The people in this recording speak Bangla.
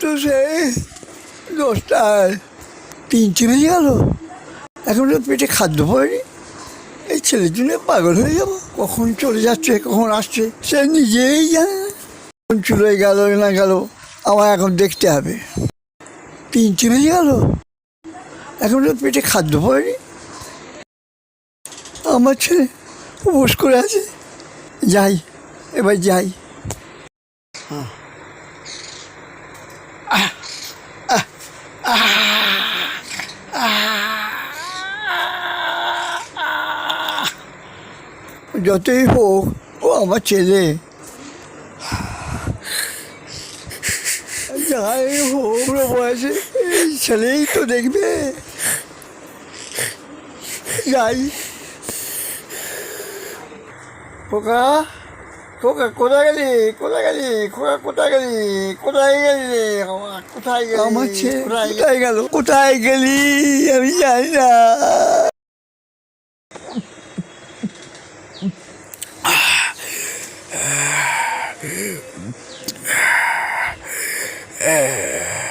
তো সেই দশটায় তিনটে বেজে গেল এখন তো পেটে খাদ্য পড়েনি এই ছেলের জন্য পাগল হয়ে যাব কখন চলে যাচ্ছে কখন আসছে সে নিজেই জানে কখন চলে গেল না গেল আমার এখন দেখতে হবে তিনটে বেজে গেল এখন তো পেটে খাদ্য পড়েনি। আমার ছেলে উপোস করে আছে। যাই, এবার যাই। যতই হোক, ও আমার ছেলে। যাই হোক বয়সে ছেলেই তো দেখবে। যাই। খোকা খোকা কোথায় গেলি? কোথায় গেলি? খোকা কোথায় গেলি? কোথায় গেলি রে? কোথায় গেলি? আমার ছেলে কোথায় গেল? কোথায় গেলি? আমি জানি না। air.